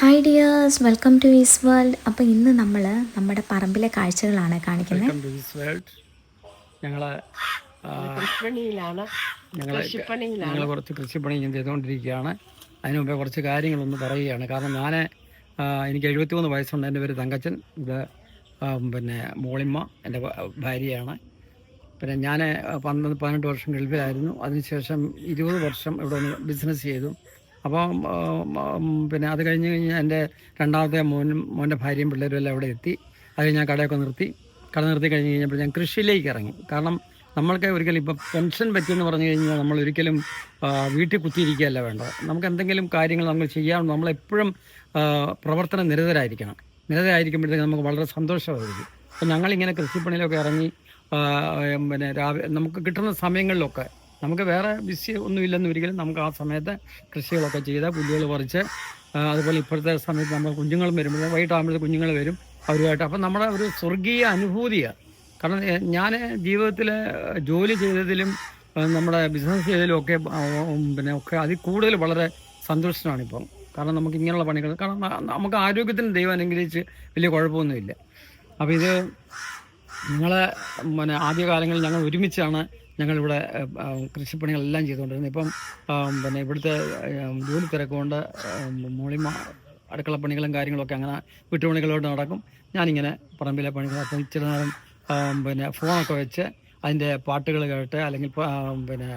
Hi dears welcome to ease world അപ്പോൾ ഇന്ന് നമ്മൾ നമ്മുടെ പറമ്പിലെ കാഴ്ചകളാണ് കാണിക്കുന്നത്. വെൽക്കം ടു ദിസ് വേൾഡ് ഞങ്ങളെ ആ, ഞങ്ങളെ കൃഷിപ്പണിയിലാണ്. ഞങ്ങൾ കുറച്ച് കൃഷിപ്പണി ഞാൻ ചെയ്തുകൊണ്ടിരിക്കുകയാണ്. അതിന് മുമ്പേ കുറച്ച് കാര്യങ്ങളൊന്ന് പറയുകയാണ്. കാരണം ഞാൻ എനിക്ക് എഴുപത്തി മൂന്ന് വയസ്സുണ്ട്. എന്റെ പേര് തങ്കച്ചൻ. ഇത് പിന്നെ മോളിമ്മ എന്റെ ഭാര്യയാണ്. പിന്നെ ഞാൻ പന്ത്രണ്ട് പതിനെട്ട് വർഷം ഗൾഫിലായിരുന്നു. അതിനുശേഷം ഇരുപത് വർഷം ഇവിടെ ഒന്ന് ബിസിനസ് ചെയ്തു. അപ്പം പിന്നെ അത് കഴിഞ്ഞ് കഴിഞ്ഞ് എന്റെ രണ്ടാമത്തെ മോനും മോന്റെ ഭാര്യയും പിള്ളേരും എല്ലാം അവിടെ എത്തി. അത് ഞാൻ കടയൊക്കെ നിർത്തി. കട നിർത്തി കഴിഞ്ഞ് കഴിഞ്ഞപ്പോൾ ഞാൻ കൃഷിയിലേക്ക് ഇറങ്ങി. കാരണം നമ്മൾക്ക് ഒരിക്കലും ഇപ്പം പെൻഷൻ പറ്റിയെന്ന് പറഞ്ഞു കഴിഞ്ഞാൽ നമ്മൾ ഒരിക്കലും വീട്ടിൽ കുത്തിയിരിക്കുകയല്ല വേണ്ടത്. നമുക്ക് എന്തെങ്കിലും കാര്യങ്ങൾ നമ്മൾ ചെയ്യാൻ നമ്മളെപ്പോഴും പ്രവർത്തന നിരതരായിരിക്കണം. നിരതരായിരിക്കുമ്പോഴത്തേക്ക് നമുക്ക് വളരെ സന്തോഷമായിരിക്കും. അപ്പം ഞങ്ങളിങ്ങനെ കൃഷിപ്പണിയിലൊക്കെ ഇറങ്ങി പിന്നെ രാവിലെ നമുക്ക് കിട്ടുന്ന സമയങ്ങളിലൊക്കെ നമുക്ക് വേറെ ബിസി ഒന്നുമില്ലെന്ന് ഒരിക്കലും നമുക്ക് ആ സമയത്ത് കൃഷികളൊക്കെ ചെയ്ത് പുല്ലുകൾ പറിച്ച് അതുപോലെ ഇപ്പോഴത്തെ സമയത്ത് നമ്മൾ കുഞ്ഞുങ്ങളും വരുമ്പോൾ വൈകിട്ടാകുമ്പോഴത്തെ കുഞ്ഞുങ്ങൾ വരും അവരുമായിട്ട്. അപ്പം നമ്മുടെ ഒരു സ്വർഗീയ അനുഭൂതിയാണ് കാരണം ഞാൻ ജീവിതത്തിൽ ജോലി ചെയ്തതിലും നമ്മുടെ ബിസിനസ് ചെയ്തതിലും ഒക്കെ പിന്നെ ഒക്കെ അതിൽ കൂടുതൽ വളരെ സന്തോഷമാണ് ഇപ്പം കാരണം നമുക്ക് ഇങ്ങനെയുള്ള പണികൾ കാരണം നമുക്ക് ആരോഗ്യത്തിന് ദൈവം അനുഗ്രഹിച്ച് വലിയ കുഴപ്പമൊന്നുമില്ല. അപ്പോൾ ഇത് നിങ്ങളെ പിന്നെ ആദ്യകാലങ്ങളിൽ ഞങ്ങൾ ഒരുമിച്ചാണ് ഞങ്ങളിവിടെ കൃഷിപ്പണികളെല്ലാം ചെയ്തുകൊണ്ടിരുന്നത് ഇപ്പം പിന്നെ ഇവിടുത്തെ ജോലി തിരക്കുകൊണ്ട് മോളിമ അടുക്കളപ്പണികളും കാര്യങ്ങളൊക്കെ അങ്ങനെ വീട്ടുപണികളോട് നടക്കും. ഞാനിങ്ങനെ പറമ്പിലെ പണികൾ അപ്പം ഇച്ചിരി നേരം പിന്നെ ഫോണൊക്കെ വെച്ച് അതിന്റെ പാട്ടുകൾ കേട്ട് അല്ലെങ്കിൽ പിന്നെ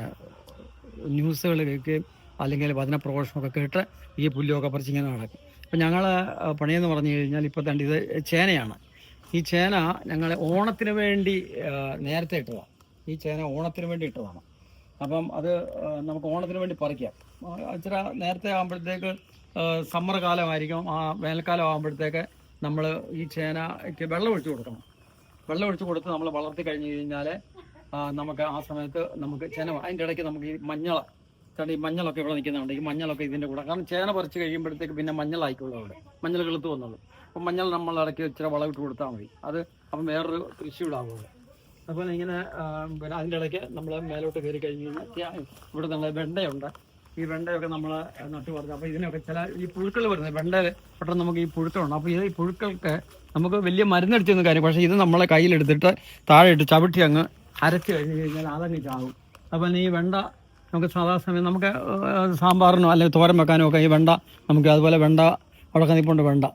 ന്യൂസുകൾ കേൾക്കുകയും അല്ലെങ്കിൽ വചന പ്രഘോഷമൊക്കെ കേട്ട് ഈ പുല്ലൊക്കെ പറിച്ച് ഇങ്ങനെ നടക്കും. അപ്പം ഞങ്ങൾ പണിയെന്ന് പറഞ്ഞു കഴിഞ്ഞാൽ ഇപ്പോൾ തണ്ട് ഇത് ചേനയാണ്. ഈ ചേന ഞങ്ങൾ ഓണത്തിന് വേണ്ടി നേരത്തെ ഇട്ടതാണ് ഈ ചേന ഓണത്തിന് വേണ്ടി ഇട്ടതാണ്. അപ്പം അത് നമുക്ക് ഓണത്തിന് വേണ്ടി പറിക്കാം. ഇച്ചിരി നേരത്തെ ആകുമ്പോഴത്തേക്ക് സമ്മർ കാലമായിരിക്കും. ആ വേനൽക്കാലം ആകുമ്പോഴത്തേക്ക് നമ്മൾ ഈ ചേനയ്ക്ക് വെള്ളം ഒഴിച്ചു കൊടുക്കണം. വെള്ളം ഒഴിച്ചു കൊടുത്ത് നമ്മൾ വളർത്തി കഴിഞ്ഞ് കഴിഞ്ഞാൽ നമുക്ക് ആ സമയത്ത് നമുക്ക് ചേന അതിന്റെ ഇടയ്ക്ക് നമുക്ക് ഈ മഞ്ഞള കാരണം ഈ മഞ്ഞളൊക്കെ ഇവിടെ നിൽക്കുന്നുണ്ട്. ഈ മഞ്ഞളൊക്കെ ഇതിന്റെ കൂടെ. കാരണം ചേന പറിച്ച് കഴിയുമ്പോഴത്തേക്ക് പിന്നെ മഞ്ഞളായിക്കോളും അവിടെ. മഞ്ഞൾ കിളുത്ത് വന്നുള്ളൂ അപ്പം മഞ്ഞൾ നമ്മൾ ഇടയ്ക്ക് ഇച്ചിരി വളം ഇട്ട് കൊടുത്താൽ മതി. അത് അപ്പം വേറൊരു കൃഷി ഇടാവുള്ളൂ അപ്പോൾ ഇങ്ങനെ പിന്നെ അതിന്റെ ഇടയ്ക്ക് നമ്മൾ മേലോട്ട് കയറി കഴിഞ്ഞ് കഴിഞ്ഞാൽ ഇവിടെ നമ്മൾ വെണ്ടയുണ്ട്. ഈ വെണ്ടയൊക്കെ നമ്മൾ നട്ടു പറഞ്ഞു അപ്പോൾ ഇതിനൊക്കെ ചില ഈ പുഴുക്കൾ വരുന്നത് വെണ്ട പെട്ടെന്ന് നമുക്ക് ഈ പുഴുക്കളുണ്ട്. അപ്പോൾ ഈ പുഴുക്കൾക്ക് നമുക്ക് വലിയ മരുന്നടിച്ചൊന്നും കാര്യം പക്ഷേ ഇത് നമ്മളെ കയ്യിലെടുത്തിട്ട് താഴെ ഇട്ട് ചവിട്ടി അങ്ങ് അരച്ച് കഴിഞ്ഞ് കഴിഞ്ഞാൽ അതങ്ങ് ചാവും. അപ്പം ഈ വെണ്ട നമുക്ക് സാധാ സമയം നമുക്ക് സാമ്പാറിനോ അല്ലെങ്കിൽ തോരൻ വെക്കാനോ ഒക്കെ ഈ വെണ്ട നമുക്ക് അതുപോലെ വെണ്ട ഉടക്കനിപ്പുണ്ട് വെണ്ട.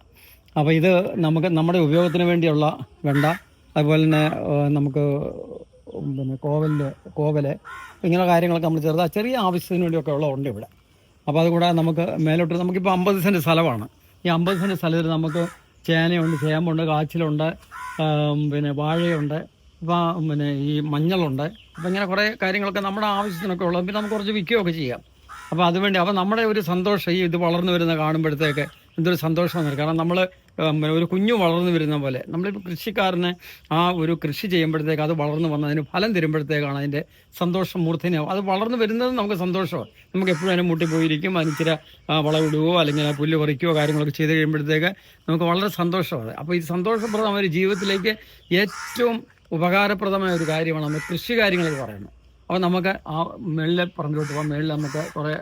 അപ്പോൾ ഇത് നമുക്ക് നമ്മുടെ ഉപയോഗത്തിന് വേണ്ടിയുള്ള വെണ്ട. അതുപോലെ തന്നെ നമുക്ക് പിന്നെ കോവലിന്റെ കോവൽ ഇങ്ങനെ കാര്യങ്ങളൊക്കെ നമ്മൾ ചെറുതാ ചെറിയ ആവശ്യത്തിന് വേണ്ടിയൊക്കെ ഉള്ളതുണ്ട് ഇവിടെ. അപ്പോൾ അതുകൂടാതെ നമുക്ക് മേലോട്ട് നമുക്കിപ്പോൾ അമ്പത് സെന്റ് സ്ഥലമാണ്. ഈ അമ്പത് സെന്റ് സ്ഥലത്തിൽ നമുക്ക് ചേനയുണ്ട് ചേമ്പുണ്ട് കാച്ചിലുണ്ട് പിന്നെ വാഴയുണ്ട് ഇപ്പം പിന്നെ ഈ മഞ്ഞളുണ്ട്. അപ്പം ഇങ്ങനെ കുറേ കാര്യങ്ങളൊക്കെ നമ്മുടെ ആവശ്യത്തിനൊക്കെ ഉള്ളത്. പിന്നെ നമുക്ക് കുറച്ച് വിൽക്കുകയൊക്കെ ചെയ്യാം. അപ്പോൾ അതുവേണ്ടി അപ്പോൾ നമ്മുടെ ഒരു സന്തോഷം ഈ ഇത് വളർന്നു വരുന്ന കാണുമ്പോഴത്തേക്ക് എന്തൊരു സന്തോഷമാണ് കാരണം നമ്മൾ ഒരു കുഞ്ഞു വളർന്നു വരുന്ന പോലെ. നമ്മളിപ്പോൾ കൃഷിക്കാരന് ആ ഒരു കൃഷി ചെയ്യുമ്പോഴത്തേക്ക് അത് വളർന്നു വന്ന് അതിന് ഫലം തരുമ്പോഴത്തേക്കാണ് അതിന്റെ സന്തോഷം മൂർധന്യമാവും അത് വളർന്നു വരുന്നത് നമുക്ക് സന്തോഷമാണ്. നമുക്ക് എപ്പോഴും അതിനെ മുട്ടിപ്പോയിരിക്കും അതിന് ഇച്ചിരി ആ, അല്ലെങ്കിൽ പുല്ല് പറിക്കുകയോ കാര്യങ്ങളൊക്കെ ചെയ്ത് കഴിയുമ്പോഴത്തേക്ക് നമുക്ക് വളരെ സന്തോഷമാണ് അപ്പോൾ ഈ സന്തോഷപ്രദമായ ഒരു ജീവിതത്തിലേക്ക് ഏറ്റവും ഉപകാരപ്രദമായ ഒരു കാര്യമാണ് നമ്മൾ കൃഷി കാര്യങ്ങൾ പറയുന്നത്. അപ്പോൾ നമുക്ക് ആ മേളിലെ പറമ്പിലോട്ട് പോകാം. മേളിൽ നമുക്ക് കുറേ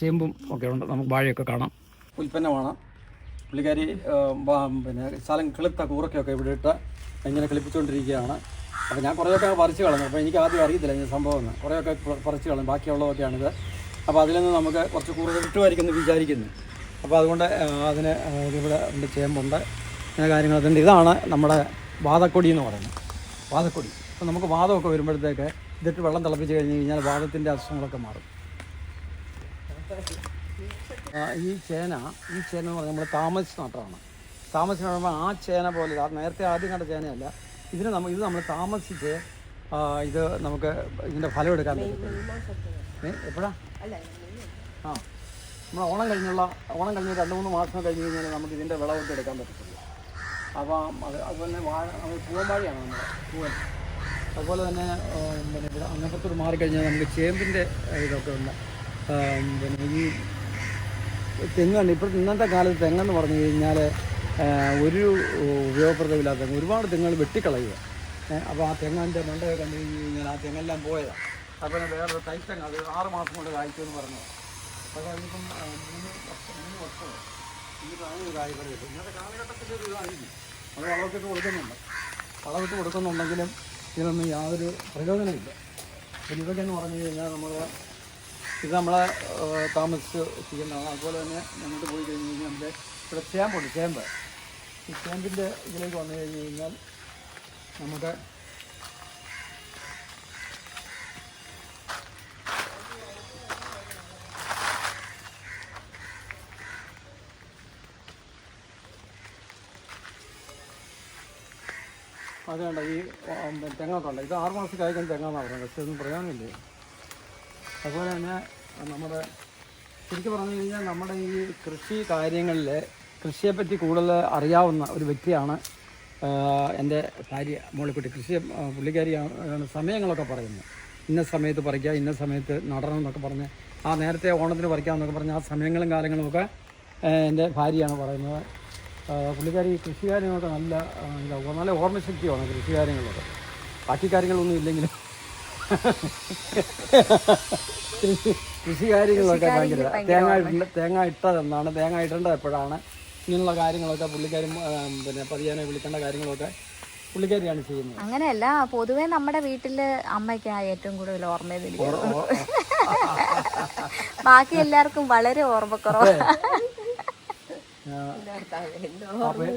ചേമ്പും ഒക്കെ ഉണ്ട്. നമുക്ക് വാഴയൊക്കെ കാണാം. ഉൽപ്പന്നമാണ് പുള്ളിക്കാരി പിന്നെ സ്ഥലം കിളുത്ത കൂറൊക്കെയൊക്കെ ഇവിടെ ഇട്ട് ഇങ്ങനെ കിളിപ്പിച്ചുകൊണ്ടിരിക്കുകയാണ് അപ്പോൾ ഞാൻ കുറേയൊക്കെ പറിച്ച് കളഞ്ഞു. അപ്പോൾ എനിക്ക് ആദ്യം അറിയത്തില്ല ഈ സംഭവം എന്ന്. കുറേയൊക്കെ പറിച്ച് കളഞ്ഞു. ബാക്കിയുള്ളതൊക്കെയാണിത്. അപ്പോൾ അതിൽ നിന്ന് നമുക്ക് കുറച്ച് കൂറുകൾ കിട്ടുമായിരിക്കും എന്ന് വിചാരിക്കുന്നു. അപ്പോൾ അതുകൊണ്ട് അതിന് ഇവിടെ ഉണ്ട് ചേമ്പുണ്ട്. ഇങ്ങനെ കാര്യങ്ങളൊക്കെ ഉണ്ട്. ഇതാണ് നമ്മുടെ വാതക്കൊടി എന്ന് പറയുന്നത്. വാതക്കൊടി. അപ്പോൾ നമുക്ക് വാദമൊക്കെ വരുമ്പോഴത്തേക്ക് ഇതിട്ട് വെള്ളം തിളപ്പിച്ച് കഴിഞ്ഞ് കഴിഞ്ഞാൽ വാദത്തിന്റെ അസുഖങ്ങളൊക്കെ മാറും. ഈ ചേന ഈ ചേന എന്ന് പറഞ്ഞാൽ നമ്മൾ താമസിച്ച് നട്ടതാണ് താമസിച്ച് നടുമ്പോൾ ആ ചേന പോലെ നേരത്തെ ആദ്യം കണ്ട ചേനയല്ല. ഇതിന് നമ്മൾ ഇത് നമ്മൾ താമസിച്ച് ഇത് നമുക്ക് ഇതിന്റെ ഫലം എടുക്കാൻ പറ്റും. എപ്പോഴാ? ആ. നമ്മൾ ഓണം കഴിഞ്ഞുള്ള ഓണം കഴിഞ്ഞ് രണ്ട് മൂന്ന് മാസം കഴിഞ്ഞ് കഴിഞ്ഞാൽ നമുക്ക് ഇതിന്റെ വിളവൊക്കെ എടുക്കാൻ പറ്റത്തില്ല. അപ്പം അത് അതുപോലെ തന്നെ വാഴ നമ്മൾ പൂവൻ വാഴയാണ് നമ്മുടെ പൂവൻ. അതുപോലെ തന്നെ പിന്നെ ഇവിടെ അങ്ങനത്തോട് മാറിക്കഴിഞ്ഞാൽ നമുക്ക് ചേമ്പിന്റെ ഇതൊക്കെ ഉണ്ട്. പിന്നെ ഈ തെങ്ങാണ്. ഇപ്പോഴത്തെ ഇന്നത്തെ കാലത്ത് തെങ്ങെന്ന് പറഞ്ഞു കഴിഞ്ഞാൽ ഒരു ഉപയോഗപ്രദമില്ലാത്ത തെങ്ങ്. ഒരുപാട് തെങ്ങുകൾ വെട്ടിക്കളയുക അപ്പോൾ ആ തെങ്ങിന്റെ മണ്ടയൊക്കെ കണ്ടു കഴിഞ്ഞ് കഴിഞ്ഞാൽ ആ തെങ്ങെല്ലാം പോയതാണ് അപ്പോൾ വേറൊരു തൈത്തെങ്ങ് അത് ആറ് മാസം കൊണ്ട് കായ്ക്കുമെന്ന് പറഞ്ഞു. അപ്പോൾ അതിപ്പം മൂന്ന് വർഷം മൂന്ന് വർഷമോ സാധനം ഒരു കായ്ഫലം കിട്ടും ഇന്നത്തെ കാലഘട്ടത്തിൽ ഒരു ഇതായിരിക്കും അത് വളമൊക്കെ കൊടുക്കുന്നുണ്ട്. വളർത്തിട്ട് കൊടുക്കുന്നുണ്ടെങ്കിലും ഇതിനൊന്നും യാതൊരു പ്രയോജനമില്ല പിന്നെ ഇതൊക്കെ എന്ന് പറഞ്ഞു കഴിഞ്ഞാൽ നമ്മൾ ഇത് നമ്മളെ താമസിച്ച് ചെയ്യുന്നതാണ് അതുപോലെ തന്നെ ഞങ്ങൾക്ക് പോയി കഴിഞ്ഞ് കഴിഞ്ഞാൽ നമ്മുടെ ഇവിടെ ചേമ്പുണ്ട് ചേമ്പ്. ഈ ചേമ്പിന്റെ ഇതിലേക്ക് വന്നു കഴിഞ്ഞ് കഴിഞ്ഞാൽ നമുക്ക് അതുകൊണ്ട് ഈ തെങ്ങൊക്കെ ഉണ്ട് ഇത് ആറ് മാസം കഴിക്കുന്ന തെങ്ങാന്നാണ് പറയുന്നത്. പക്ഷേ ഒന്നും പ്രയോജനമില്ല അതുപോലെ തന്നെ നമ്മുടെ ശരിക്കും പറഞ്ഞു കഴിഞ്ഞാൽ നമ്മുടെ ഈ കൃഷി കാര്യങ്ങളിൽ കൃഷിയെപ്പറ്റി കൂടുതൽ അറിയാവുന്ന ഒരു വ്യക്തിയാണ് എന്റെ ഭാര്യ മോളിക്കുട്ടി. കൃഷി പുള്ളിക്കാരിയാണ് സമയങ്ങളൊക്കെ പറയുന്നത്. ഇന്ന സമയത്ത് പറിക്കുക ഇന്ന സമയത്ത് നടണം എന്നൊക്കെ പറഞ്ഞ് ആ നേരത്തെ ഓണത്തിന് പറിക്കാമെന്നൊക്കെ പറഞ്ഞ് ആ സമയങ്ങളും കാലങ്ങളും ഒക്കെ എന്റെ ഭാര്യയാണ് പറയുന്നത്. പുള്ളിക്കാരി കൃഷി കാര്യങ്ങളൊക്കെ നല്ല നല്ല ഓർമ്മശക്തിയാണ് കൃഷി കാര്യങ്ങളൊക്കെ. ബാക്കി കാര്യങ്ങളൊന്നും ഇല്ലെങ്കിലും കൃഷി കാര്യങ്ങളൊക്കെ ഭയങ്കര തേങ്ങ ഇട്ടുണ്ട് തേങ്ങ ഇട്ടതെന്നാണ് തേങ്ങ ഇടേണ്ടത് എപ്പോഴാണ്? ഇങ്ങനെയുള്ള കാര്യങ്ങളൊക്കെ പുള്ളിക്കാരും പിന്നെ പതിയാനെ വിളിക്കേണ്ട കാര്യങ്ങളൊക്കെ പുള്ളിക്കാരിയാണ് ചെയ്യുന്നത്. അങ്ങനെയല്ല പൊതുവേ നമ്മുടെ വീട്ടിൽ അമ്മയ്ക്കാ ഏറ്റവും കൂടുതൽ ഓർമ്മയതിരിക്കും ഓ- ഓ- ബാക്കി എല്ലാവർക്കും വളരെ ഓർമ്മക്കുറവ്.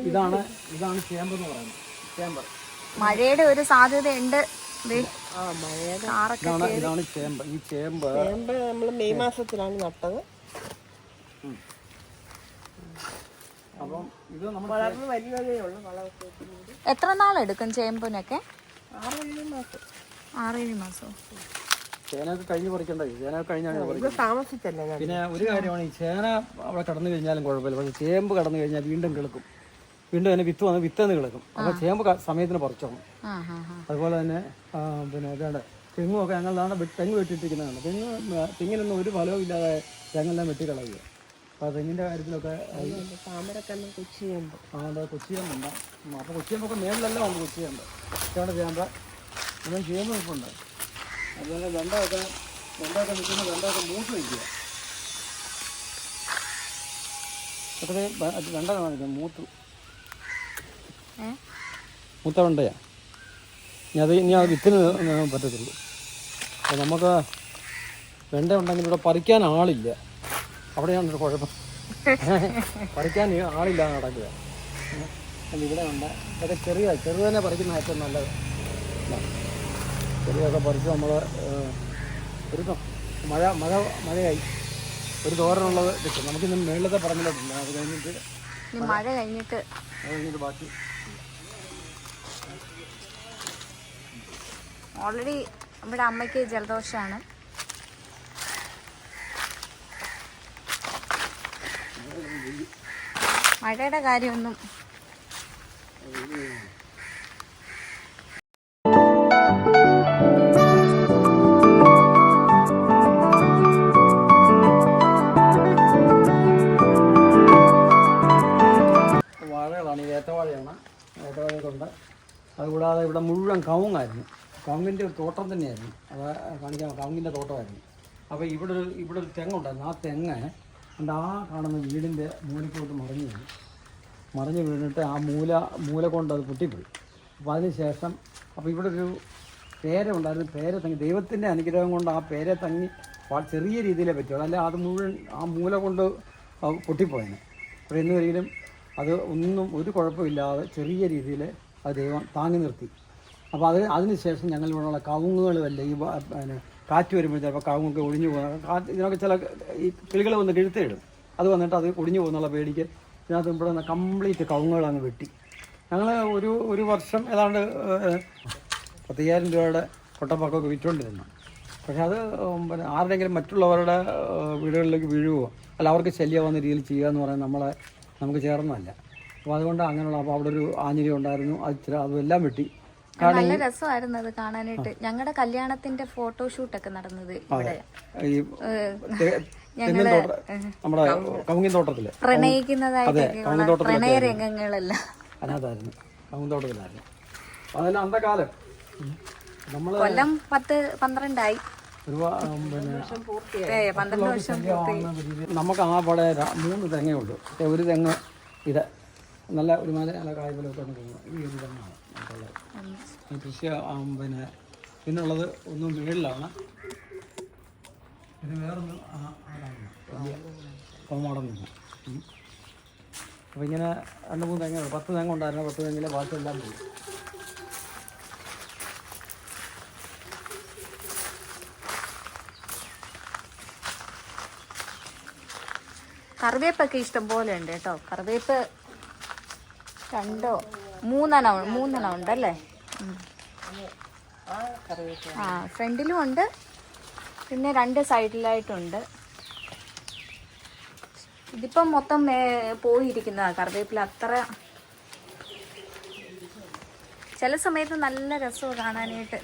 ഇതാണ് ഇതാണ് ചേമ്പ് എന്ന് പറയുന്നത്. ചേമ്പ്. മഴയുടെ ഒരു സാധ്യതയുണ്ട്. ദേ, ആ മഴയുടെ കാറൊക്കെ ഇതാണ് ഇതാണ് ചേമ്പ്. ഈ ചേമ്പ് ചേമ്പ് നമ്മൾ മെയ് മാസത്തിലാണ് നട്ടത്. അപ്പം ഇത് നമ്മൾ വളർന്ന് വരുന്നതേ ഉള്ളൂ വളമൊക്കെ എത്ര നാളെടുക്കും ചേമ്പിനൊക്കെ? മാസം. ആറേഴ് മാസം. ചേനയൊക്കെ കഴിഞ്ഞ് പറിക്കണ്ടേ? ചേനയൊക്കെ കഴിഞ്ഞാണ് ഇത് താമസിച്ചല്ലേ പിന്നെ ഒരു കാര്യമാണ് ഈ ചേന അവിടെ കടന്നു കഴിഞ്ഞാലും കുഴപ്പമില്ല. പക്ഷെ ചേമ്പ് കടന്നു കഴിഞ്ഞാൽ വീണ്ടും കിളക്കും. വീണ്ടും അതിന് വിത്ത് വന്ന് വിത്തെന്ന് കിടക്കും. അപ്പോൾ ചേമ്പ് ക- സമയത്തിന് പറിച്ചോണം ആ ഹാ ഹാ അതുപോലെ തന്നെ ആ, പിന്നെ തെങ്ങും തെങ്ങുമൊക്കെ ഞങ്ങളാണ് തെങ്ങ് വെട്ടിയിട്ടിരിക്കുന്നതാണ്. തെങ്ങ് ആ, തെങ്ങിനൊന്നും ഒരു ഫലവും ഇല്ലാതെ തെങ്ങെല്ലാം വെട്ടിക്കളയുക അപ്പോൾ തെങ്ങിന്റെ കാര്യത്തിലൊക്കെ താമരക്കണ്ണം കൊച്ചി ചേമ്പ് ആ അത് കൊച്ചിയുണ്ട് അപ്പോൾ കൊച്ചിയമ്പൊക്കെ മേളിലെല്ലാം ഉണ്ട് കൊച്ചിയുണ്ട് ഇതാണ് ചേമ്പ് ഇതും ചേമ്പ് നിൽപ്പുണ്ട് അതുപോലെ വെണ്ടമൊക്കെ വെണ്ടമൊക്കെ നിൽക്കുന്ന വെണ്ടമൊക്കെ മൂത്ത് നിൽക്കുക അത്രയും വെണ്ട കാണിക്കാം മൂത്ത്. മൂത്ത വെണ്ടയാ ഇനി അത് ഇനി അത് വിത്തിന് പറ്റത്തുള്ളൂ. അപ്പോൾ നമുക്ക് വെണ്ട ഉണ്ടെങ്കിൽ ഇവിടെ പറിക്കാൻ ആളില്ല. അവിടെയാണ് ഒരു കുഴപ്പം. പറിക്കാൻ ആളില്ല ആളില്ലാതെ നടക്കുക. ഇവിടെ ഉണ്ട്. അതൊക്കെ ചെറിയ ചെറുതന്നെ പറിക്കുന്ന ഏറ്റവും നല്ലത്. ചെറിയൊക്കെ പറിച്ച് നമ്മൾ ഒരു മഴ മഴ മഴയായി. ഒരു തോരനുള്ളത് കിട്ടും നമുക്കിന്ന് മേളത്തെ പറഞ്ഞിട്ടില്ല അത് കഴിഞ്ഞിട്ട് മഴ കഴിഞ്ഞിട്ട് അത് കഴിഞ്ഞിട്ട് ബാക്കി ഓൾറെഡി നമ്മുടെ അമ്മയ്ക്ക് ജലദോഷമാണ്. മഴയുടെ കാര്യമൊന്നും വാഴകളാണ് ഈ ഏത്തവാഴയാണ് ഏത്തവാഴയൊക്കെ ഉണ്ട്. അതുകൂടാതെ ഇവിടെ മുഴുവൻ കവുങ്ങായിരുന്നു. കവുങ്ങിന്റെ ഒരു തോട്ടം തന്നെയായിരുന്നു. അത് കാണിക്കാൻ കവുങ്ങിന്റെ തോട്ടമായിരുന്നു. അപ്പോൾ ഇവിടെ ഒരു ഇവിടെ ഒരു തെങ്ങുണ്ടായിരുന്നു ആ തെങ്ങ് ഉണ്ട് ആ കാണുന്ന വീടിന്റെ മൂലക്കോട്ട് മറിഞ്ഞു വീണു. മറിഞ്ഞു വീണിട്ട് ആ മൂല മൂല കൊണ്ട് അത് പൊട്ടിപ്പോയി. അപ്പോൾ അതിന് ശേഷം അപ്പോൾ ഇവിടെ ഒരു പേര ഉണ്ടായിരുന്നു. പേര തങ്ങി ദൈവത്തിന്റെ അനുഗ്രഹം കൊണ്ട് ആ പേരെ തങ്ങി ചെറിയ രീതിയിലേ പറ്റുള്ളൂ അല്ല അത് മുഴുവൻ ആ മൂല കൊണ്ട് അത് പൊട്ടിപ്പോയേനെ. അപ്പോൾ എന്നുവരെങ്കിലും അത് ഒന്നും ഒരു കുഴപ്പമില്ലാതെ ചെറിയ രീതിയിൽ അത് ദൈവം താങ്ങി നിർത്തി. അപ്പോൾ അത് അതിന് ശേഷം ഞങ്ങൾ ഇവിടെയുള്ള കവുങ്ങുകളുമല്ല ഈ പിന്നെ കാറ്റ് വരുമ്പോൾ ചിലപ്പോൾ കവുങ്ങൊക്കെ ഒഴിഞ്ഞു പോകുന്ന കാറ്റ് ഇതിനൊക്കെ ചില ഈ കിളികൾ വന്ന് കിഴുത്തിയിടും അത് വന്നിട്ട് അത് ഒടിഞ്ഞു പോകുന്നുള്ള പേടിക്ക് ഇതിനകത്ത് ഇവിടെ നിന്ന് കംപ്ലീറ്റ് കവുങ്ങുകൾ അങ്ങ് വെട്ടി. ഞങ്ങൾ ഒരു ഒരു വർഷം ഏതാണ്ട് പത്തയ്യായിരം രൂപയുടെ കൊട്ടപ്പാക്കൊക്കെ വിറ്റുകൊണ്ടിരുന്നു പക്ഷെ അത് പിന്നെ ആരുടെയെങ്കിലും മറ്റുള്ളവരുടെ വീടുകളിലേക്ക് വീഴുകയോ അല്ല അവർക്ക് ശല്യമാവുന്ന രീതിയിൽ ചെയ്യുക എന്ന് പറയുന്നത് നമ്മളെ നമുക്ക് ചേർന്നതല്ല. അപ്പോൾ അതുകൊണ്ട് അങ്ങനെയുള്ള അപ്പോൾ അവിടെ ഒരു ആഞ്ഞിരി ഉണ്ടായിരുന്നു. അത് അതെല്ലാം വെട്ടി. നല്ല രസമായിരുന്നു അത് കാണാനായിട്ട്. ഞങ്ങളുടെ കല്യാണത്തിന്റെ ഫോട്ടോഷൂട്ടൊക്കെ നടന്നത് ഇവിടെ. ഞങ്ങൾ പ്രണയിക്കുന്നതായിട്ട് പ്രണയ രംഗങ്ങളെല്ലാം അതിനകത്തായിരുന്നു കവുങ്ങിൻ തോട്ടത്തിലായിരുന്നു. അപ്പോൾ അതെല്ലാം അന്നത്തെ കാലം. നമ്മൾ കൊല്ലം പത്ത് പന്ത്രണ്ടായി. പന്ത്രണ്ട് വർഷം നമുക്ക് ആ പടെ മൂന്ന് തെങ്ങയുള്ളൂ ഒരു തെങ്ങ് ഇത് നല്ല ഒരുമാതിരി നല്ല കായ്പോലൊക്കെ പോകുന്നു ഈ ഒരു തെങ്ങാണ്. കൃഷി പിന്നെ പിന്നുള്ളത് ഒന്ന് മേളിലാണ് പിന്നെ വേറൊന്ന് ആ- അതാണ്. വലിയ കോമാടം തെങ്ങ് ഉം. അപ്പോൾ ഇങ്ങനെ രണ്ട് മൂന്ന് തെങ്ങ പത്ത് തെങ്ങ ഉണ്ടായിരുന്നു. പത്ത് തെങ്ങിലെ ബാക്കിയെല്ലാം പോയി. കറിവേപ്പൊക്കെ ഇഷ്ടം പോലെ ഉണ്ട് കേട്ടോ. കറിവേപ്പ് രണ്ടോ? മൂന്നെണ്ണം മൂന്നെണ്ണം ഉണ്ടല്ലേ? ആ ഫ്രണ്ടിലും ഉണ്ട്. പിന്നെ രണ്ട് സൈഡിലായിട്ടുണ്ട്. ഇതിപ്പം മൊത്തം പോയിരിക്കുന്ന കറിവേപ്പില. അത്ര ചില സമയത്ത് നല്ല രസമാണ് കാണാനായിട്ട്.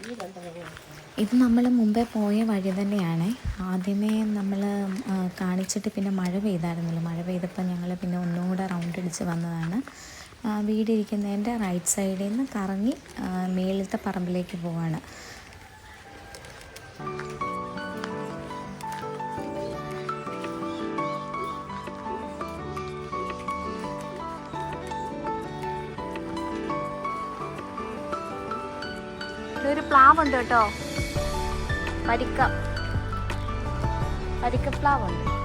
ഇത് നമ്മൾ മുമ്പേ പോയ വഴി തന്നെയാണ്. ആദ്യമേ നമ്മൾ കാണിച്ചിട്ട് പിന്നെ മഴ പെയ്തായിരുന്നല്ലോ. മഴ പെയ്തപ്പോൾ ഞങ്ങൾ പിന്നെ ഒന്നുകൂടെ റൗണ്ട് അടിച്ച് വന്നതാണ്. വീടിരിക്കുന്നതിന്റെ റൈറ്റ് സൈഡിൽ നിന്ന് കറങ്ങി മേളിലത്തെ പറമ്പിലേക്ക് പോവാണ്. ഒരു പ്ലാവുണ്ട് കേട്ടോ. പരിക്ക. പരിക്കപ്ലാവുണ്ട് മഞ്ഞൾ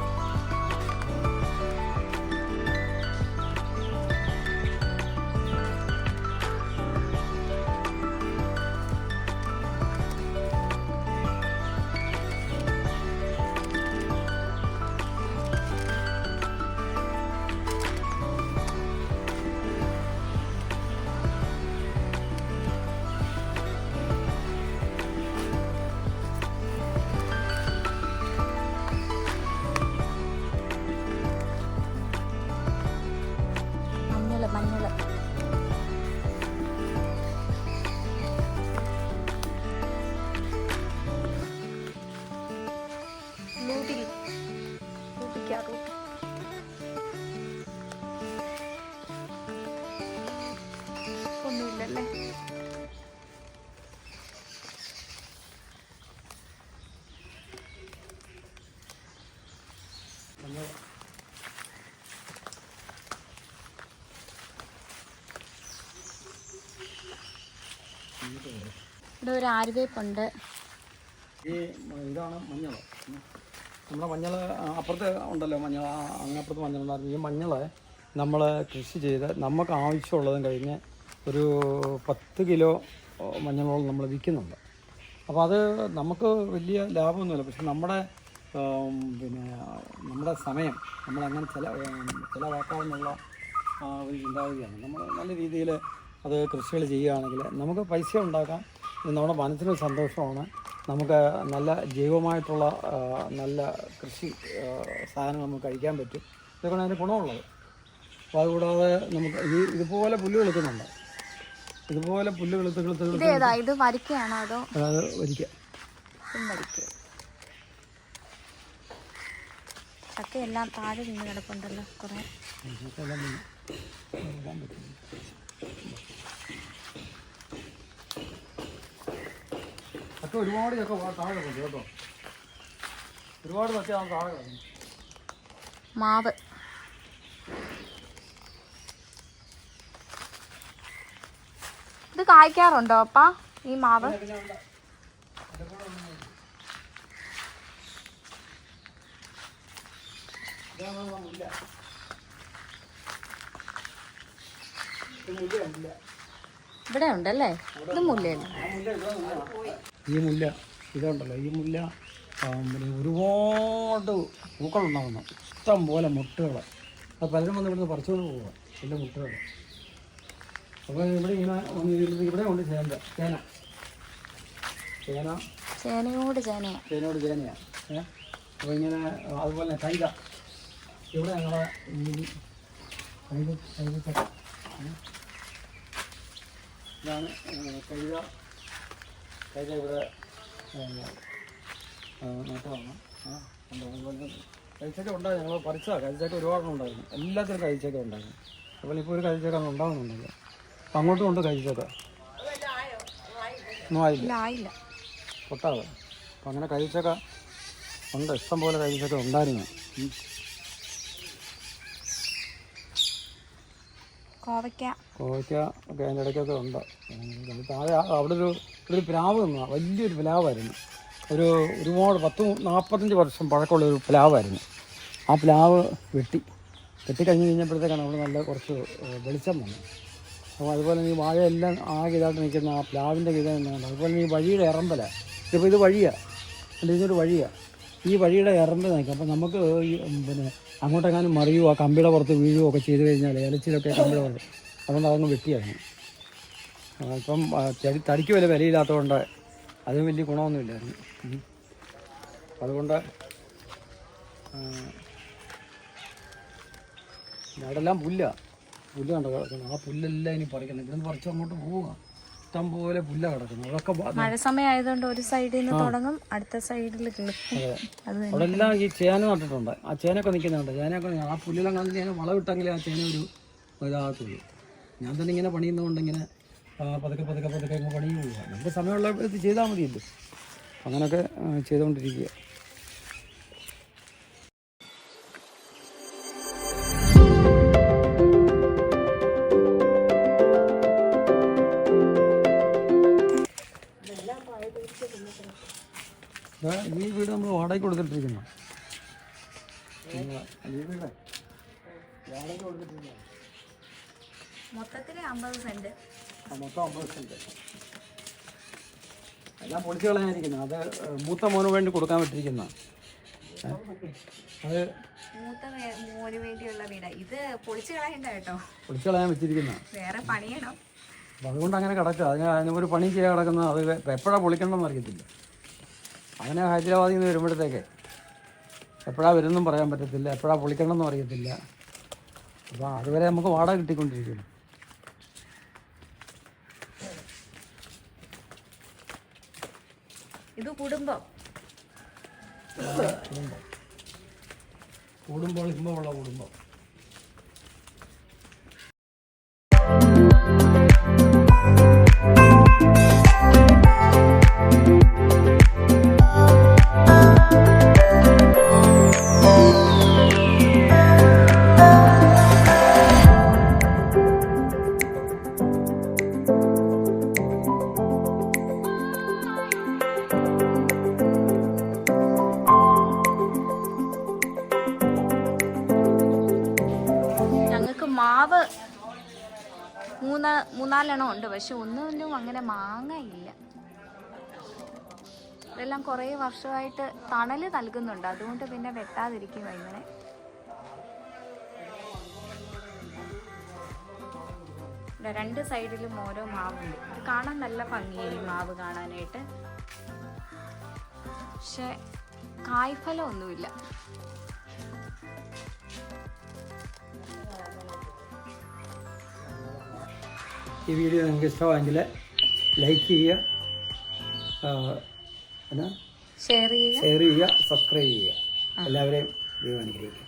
ഇവിടെ ഒരു ആരുവേപ്പുണ്ട്. ഈ ഇതാണ് മഞ്ഞൾ നമ്മുടെ മഞ്ഞൾ അപ്പുറത്ത് ഉണ്ടല്ലോ മഞ്ഞൾ അങ്ങപ്പുറത്ത് മഞ്ഞൾ ഉണ്ടായിരുന്നു. ഈ മഞ്ഞൾ നമ്മൾ കൃഷി ചെയ്ത് നമുക്ക് ആവശ്യമുള്ളതും കഴിഞ്ഞ് ഒരു പത്ത് കിലോ മഞ്ഞളോളം നമ്മൾ വിൽക്കുന്നുണ്ട്. അപ്പോൾ അത് നമുക്ക് വലിയ ലാഭമൊന്നുമില്ല. പക്ഷെ നമ്മുടെ പിന്നെ നമ്മുടെ സമയം നമ്മളങ്ങനെ ചില ചിലവാക്കാമെന്നുള്ള ഒരു ചിന്താഗതിയാണ്. നമ്മൾ നല്ല രീതിയിൽ അത് കൃഷികൾ ചെയ്യുകയാണെങ്കിൽ നമുക്ക് പൈസ ഉണ്ടാക്കാം. ഇത് നമ്മുടെ മനസ്സിന് സന്തോഷമാണ്. നമുക്ക് നല്ല ജൈവമായിട്ടുള്ള നല്ല കൃഷി സാധനം നമുക്ക് കഴിക്കാൻ പറ്റും. ഇതൊക്കെയാണ് അതിന് ഗുണമുള്ളത്. അപ്പോൾ അതുകൂടാതെ നമുക്ക് ഈ ഇതുപോലെ പുല്ല് കിളുക്കുന്നുണ്ട്. ഇതുപോലെ പുല്ല് കിളുത്ത് കിളുത്ത് ഇത് വരിക്കയാണോ അതോ? അത് വരിക്ക. ചക്ക എല്ലാം താഴെ നിന്ന് കിടപ്പുണ്ടല്ലോ കുറെ. ഒക്കെ ഒരുപാട് ചക്ക താഴെ കേട്ടോ. ഒരുപാട് ആ താഴെ കിടക്കുന്നു മാവ്. ഇത് കായ്ക്കാറുണ്ടോ അപ്പ ഈ മാവ്? ഇവിടെ ഉണ്ടല്ലേ ഇത് മുല്ലയല്ല? ഈ മുല്ല ഇതുണ്ടല്ലോ ഈ മുല്ല പിന്നെ ഒരുപാട് പൂക്കളുണ്ടാവുന്നു. ഇഷ്ടം പോലെ മുട്ടുകൾ അത് പലരും വന്ന് ഇവിടുന്ന് പറിച്ചുകൊണ്ട് പോവുക എല്ലാ മുട്ടുകൾ അപ്പോൾ ഇവിടെ ഇങ്ങനെ ഇവിടെ ഉണ്ട് ചേന ചേന. ചേന. ചേനയോട് ചേന ചേനയോട് ചേനയാണ് ഏ? അപ്പോൾ ഇങ്ങനെ അതുപോലെ കൈത ഇവിടെ ഞങ്ങളെ ഈ കൈത ഇതാണ് കൈത കൈത ഇവിടെ അതുപോലെ കഴിച്ചൊക്കെ ഉണ്ടായിരുന്നു. ഞങ്ങൾ പറിച്ചതാണ് കഴിച്ചൊക്കെ ഒരുപാടെണ്ണം ഉണ്ടായിരുന്നു. എല്ലാത്തിനും കഴിച്ചൊക്കെ ഉണ്ടായിരുന്നു. അപ്പോൾ ഇപ്പോൾ ഒരു കഴിച്ചൊക്കെ ഉണ്ടാകുന്നുണ്ടല്ലോ അപ്പം അങ്ങോട്ടും ഉണ്ട് കഴിച്ചൊക്കെ ഒന്നും ആയില്ല. പൊട്ടാതെ. അപ്പം അങ്ങനെ കഴിച്ചൊക്കെ ഉണ്ട്. ഇഷ്ടം പോലെ കഴിച്ചൊക്കെ ഉണ്ടായിരുന്നു. കോവയ്ക്ക. കോവയ്ക്ക ഒക്കെ അതിന്റെ ഇടയ്ക്കൊക്കെ ഉണ്ട്. താഴെ അവിടെ ഒരു ഒരു പ്ലാവ് നിന്നു വലിയൊരു പ്ലാവായിരുന്നു. ഒരു ഒരുപാട് പത്ത് നാൽപ്പത്തഞ്ച് വർഷം പഴക്കമുള്ള ഒരു പ്ലാവായിരുന്നു. ആ പ്ലാവ് വെട്ടി. വെട്ടി കഴിഞ്ഞ് കഴിഞ്ഞപ്പോഴത്തേക്കാണ് അവിടെ നല്ല കുറച്ച് വെളിച്ചം വന്നത് അപ്പോൾ അതുപോലെ ഈ വാഴയെല്ലാം ആകെ ഇതായിട്ട് നിൽക്കുന്ന ആ പ്ലാവിന്റെ ഗീതം എന്നാണ് അതുപോലെ ഈ വഴിയുടെ ഇറമ്പല ഇതിപ്പോൾ ഇത് വഴിയാണ് എന്റെ ഇതൊരു വഴിയാണ് ഈ വഴിയുടെ ഇറമ്പ് നിൽക്കും. അപ്പോൾ നമുക്ക് ഈ പിന്നെ അങ്ങോട്ടെങ്ങാനും മറിയുമോ കമ്പിയുടെ പുറത്ത് വീഴുകയോ ഒക്കെ ചെയ്ത് കഴിഞ്ഞാൽ ഇലച്ചിലൊക്കെ കമ്പിയുടെ പുറത്ത് അതുകൊണ്ട് അതൊന്ന് വെട്ടിയാണ് ആ, ഇപ്പം ചെടി തടിക്ക് വില വിലയില്ലാത്തതുകൊണ്ട് അതിന് വലിയ ഗുണമൊന്നുമില്ലായിരുന്നു. അതുകൊണ്ട് അവിടെല്ലാം പുല്ല. പുല്ല് കണ്ടോ? കിടക്കുന്നത് ആ പുല്ലെല്ലാം ഇനി പറിക്കണം. ഇവിടുന്ന് പറിച്ച് അങ്ങോട്ട് പോവുക. ഇഷ്ടം പോലെ പുല്ല കിടക്കുന്നു. അതൊക്കെ മഴ സമയമായതുകൊണ്ട് ഒരു സൈഡിൽ നിന്ന് തുടങ്ങും അടുത്ത സൈഡിൽ അവിടെ എല്ലാം ഈ ചേന നട്ടിട്ടുണ്ട്. ആ ചേനൊക്കെ നിൽക്കുന്നുണ്ട്. ചേനയൊക്കെ നി- ആ പുല്ലെല്ലാം ചേന വളവിട്ടെങ്കിൽ ആ ചേന ഒരു ഇതാകത്തുള്ളൂ. ഞാൻ തന്നെ ഇങ്ങനെ പണിയുന്നതുകൊണ്ട് ഇങ്ങനെ പതുക്കെ പതുക്കെ പതുക്കെ അങ്ങ് പണി പോവുക നമുക്ക് സമയമുള്ള ഇത് ചെയ്താൽ മതിയല്ലോ. അങ്ങനെയൊക്കെ ചെയ്തുകൊണ്ടിരിക്കുക. ഈ വീട് നമ്മൾ വാടകയ്ക്ക് കൊടുത്തിട്ടിരിക്കുന്നു. ഈ മൊത്തത്തിൽ അമ്പത് സെന്റ്. മൊത്തം അമ്പത് സെന്റ് എല്ലാം പൊളിച്ച് കളയാനിരിക്കുന്നത് അത് മൂത്ത മോന് വേണ്ടി കൊടുക്കാൻ പറ്റിയിരിക്കുന്ന. അത് മൂത്ത മോന് വേണ്ടിയുള്ള വീട്. ഇത് പൊളിച്ചു കളയണ്ട കേട്ടോ. പൊളിച്ച് കളയാൻ വെച്ചിരിക്കുന്ന. വേറെ പണിയണം. അപ്പം അതുകൊണ്ട് അങ്ങനെ കിടക്കുക അതിന് ഒരു പണി ചെയ്യാൻ കിടക്കുന്ന അത് എപ്പോഴാണ് പൊളിക്കണമെന്ന് അറിയത്തില്ല. അങ്ങനെ ഹൈദരാബാദിൽ നിന്ന് വരുമ്പോഴത്തേക്ക് എപ്പോഴാ വരുന്നെന്നും പറയാൻ പറ്റത്തില്ല. എപ്പോഴാണ് പൊളിക്കണമെന്നും അറിയത്തില്ല. അപ്പോൾ അതുവരെ നമുക്ക് വാടക കിട്ടിക്കൊണ്ടിരിക്കുന്നു. ഇത് കുടുംബം. കുടുംബം. കുടുംബം ഇമ്പമുള്ള കുടുംബം. കുറേ വർഷമായിട്ട് തണൽ നൽകുന്നുണ്ട്. അതുകൊണ്ട് പിന്നെ വെട്ടാതിരിക്കും ഇങ്ങനെ. രണ്ട് സൈഡിലും ഓരോ മാവുണ്ട്. കാണാൻ നല്ല ഭംഗിയായി മാവ് കാണാനായിട്ട്. പക്ഷെ കായ്ഫലം ഒന്നുമില്ല ഈ വീഡിയോ നിങ്ങൾക്ക് ഇഷ്ടമായെങ്കിൽ ലൈക്ക് ചെയ്യുക ഷെയർ ചെയ്യുക. സബ്സ്ക്രൈബ് ചെയ്യുക എല്ലാവരെയും ദൈവം അനുഗ്രഹിക്കുക